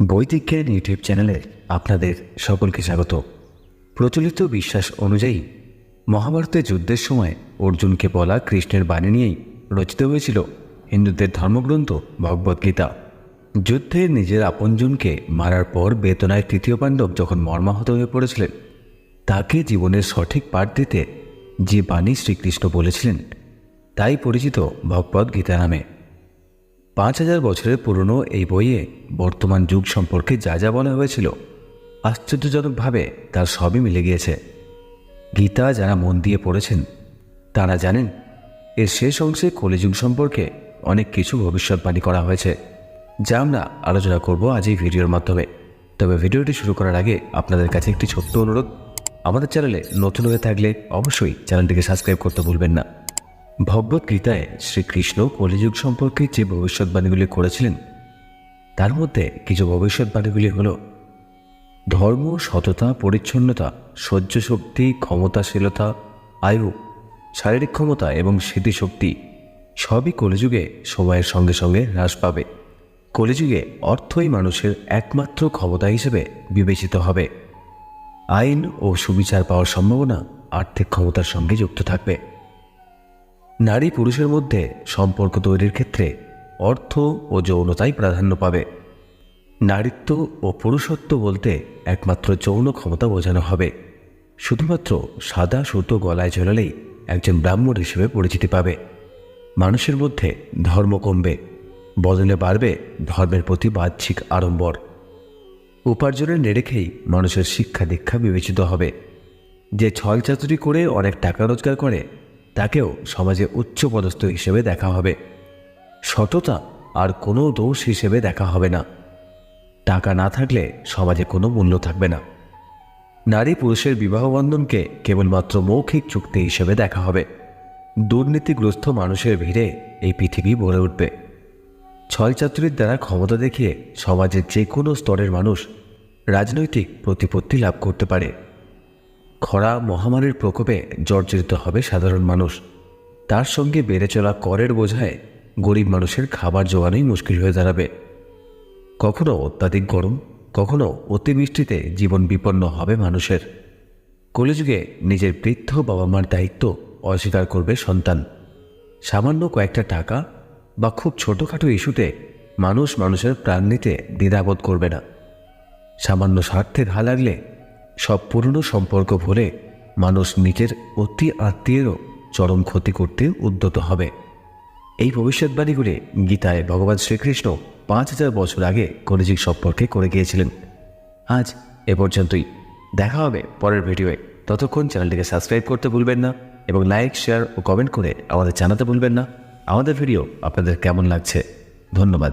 বৈদিক জ্ঞান ইউটিউব চ্যানেলে আপনাদের সকলকে স্বাগত। প্রচলিত বিশ্বাস অনুযায়ী, মহাভারতের যুদ্ধের সময় অর্জুনকে বলা কৃষ্ণের বাণী নিয়েই রচিত হয়েছিল হিন্দুদের ধর্মগ্রন্থ ভগবদ্গীতা যুদ্ধে নিজের আপনজনকে মারার পর বেতনায় তৃতীয় পাণ্ডব যখন মর্মাহত হয়ে পড়েছিলেন, তাকে জীবনের সঠিক পাঠ দিতে যে বাণী শ্রীকৃষ্ণ বলেছিলেন, তাই পরিচিত ভগবদ্গীতা নামে। পাঁচ হাজার বছরের পুরনো এই বইয়ে বর্তমান যুগ সম্পর্কে যা যা বলা হয়েছিল, আশ্চর্যজনকভাবে তার সবই মিলে গিয়েছে। গীতা যারা মন দিয়ে পড়েছেন, তারা জানেন এর শেষ অংশে কলিযুগ সম্পর্কে অনেক কিছু ভবিষ্যৎবাণী করা হয়েছে, যা আমরা আলোচনা করব আজ এই ভিডিওর মাধ্যমে। তবে ভিডিওটি শুরু করার আগে আপনাদের কাছে একটি ছোট্ট অনুরোধ, আমাদের চ্যানেলে নতুন হয়ে থাকলে অবশ্যই চ্যানেলটিকে সাবস্ক্রাইব করতে ভুলবেন না। ভগবদ্গীতায় শ্রীকৃষ্ণ কলিযুগ সম্পর্কে যে ভবিষ্যৎবাণীগুলি করেছিলেন, তার মধ্যে কিছু ভবিষ্যৎবাণীগুলি হল ধর্ম, সততা, পরিচ্ছন্নতা সহ্য শক্তি ক্ষমতাশীলতা, আয়ু, শারীরিক ক্ষমতা এবং স্মৃতিশক্তি সবই কলিযুগে সময়ের সঙ্গে সঙ্গে হ্রাস পাবে। কলিযুগে অর্থই মানুষের একমাত্র ক্ষমতা হিসেবে বিবেচিত হবে। আইন ও সুবিচার পাওয়ার সম্ভাবনা আর্থিক ক্ষমতার সঙ্গে যুক্ত থাকবে। নারী পুরুষের মধ্যে সম্পর্ক তৈরির ক্ষেত্রে অর্থ ও যৌনতাই প্রাধান্য পাবে। নারীত্ব ও পুরুষত্ব বলতে একমাত্র যৌন ক্ষমতা বোঝানো হবে। শুধুমাত্র সাদা সুতো গলায় ঝোলালেই একজন ব্রাহ্মণ হিসেবে পরিচিতি পাবে। মানুষের মধ্যে ধর্ম কমবে, বদলে বাড়বে ধর্মের প্রতি বাহ্যিক আড়ম্বর। উপার্জনের নিরেখেই মানুষের শিক্ষা দীক্ষা বিবেচিত হবে। যে ছল চাতুরি করে অনেক টাকা রোজগার করে তাকেও সমাজে উচ্চ পদস্থ হিসেবে দেখা হবে। সততা আর কোনো দোষ হিসেবে দেখা হবে না। টাকা না থাকলে সমাজে কোনো মূল্য থাকবে না। নারী পুরুষের বিবাহবন্ধনকে কেবলমাত্র মৌখিক চুক্তি হিসেবে দেখা হবে। দুর্নীতিগ্রস্ত মানুষের ভিড়ে এই পৃথিবী ভরে উঠবে। ছলচাতুরির দ্বারা ক্ষমতা দেখিয়ে সমাজের যে কোনো স্তরের মানুষ রাজনৈতিক প্রতিপত্তি লাভ করতে পারে। খরা মহামারীর প্রকোপে জর্জরিত হবে সাধারণ মানুষ। তার সঙ্গে বেড়ে চলা করের বোঝায় গরিব মানুষের খাবার জোগানোই মুশকিল হয়ে দাঁড়াবে। কখনো অত্যাধিক গরম, কখনো অতিবৃষ্টিতে জীবন বিপন্ন হবে মানুষের। কলিযুগে নিজের বৃদ্ধ বাবা মার দায়িত্ব অস্বীকার করবে সন্তান। সামান্য কয়েকটা টাকা বা খুব ছোটোখাটো ইস্যুতে মানুষ মানুষের প্রাণ নিতে দ্বিধাবোধ করবে না। সামান্য স্বার্থে ঘা লাগলে সব পুরনো সম্পর্ক ভুলে মানুষ নিজের অতি আত্মীয়েরও চরম ক্ষতি করতে উদ্যত হবে। এই ভবিষ্যৎবাণীগুলি গীতায় ভগবান শ্রীকৃষ্ণ পাঁচ হাজার বছর আগে কলিযুগ সম্পর্কে করে গিয়েছিলেন। আজ এ পর্যন্তই। দেখা হবে পরের ভিডিওয়ে। ততক্ষণ চ্যানেলটিকে সাবস্ক্রাইব করতে ভুলবেন না এবং লাইক, শেয়ার ও কমেন্ট করে আমাদের জানাতে ভুলবেন না। আমাদের ভিডিও আপনাদের কেমন লাগছে? ধন্যবাদ।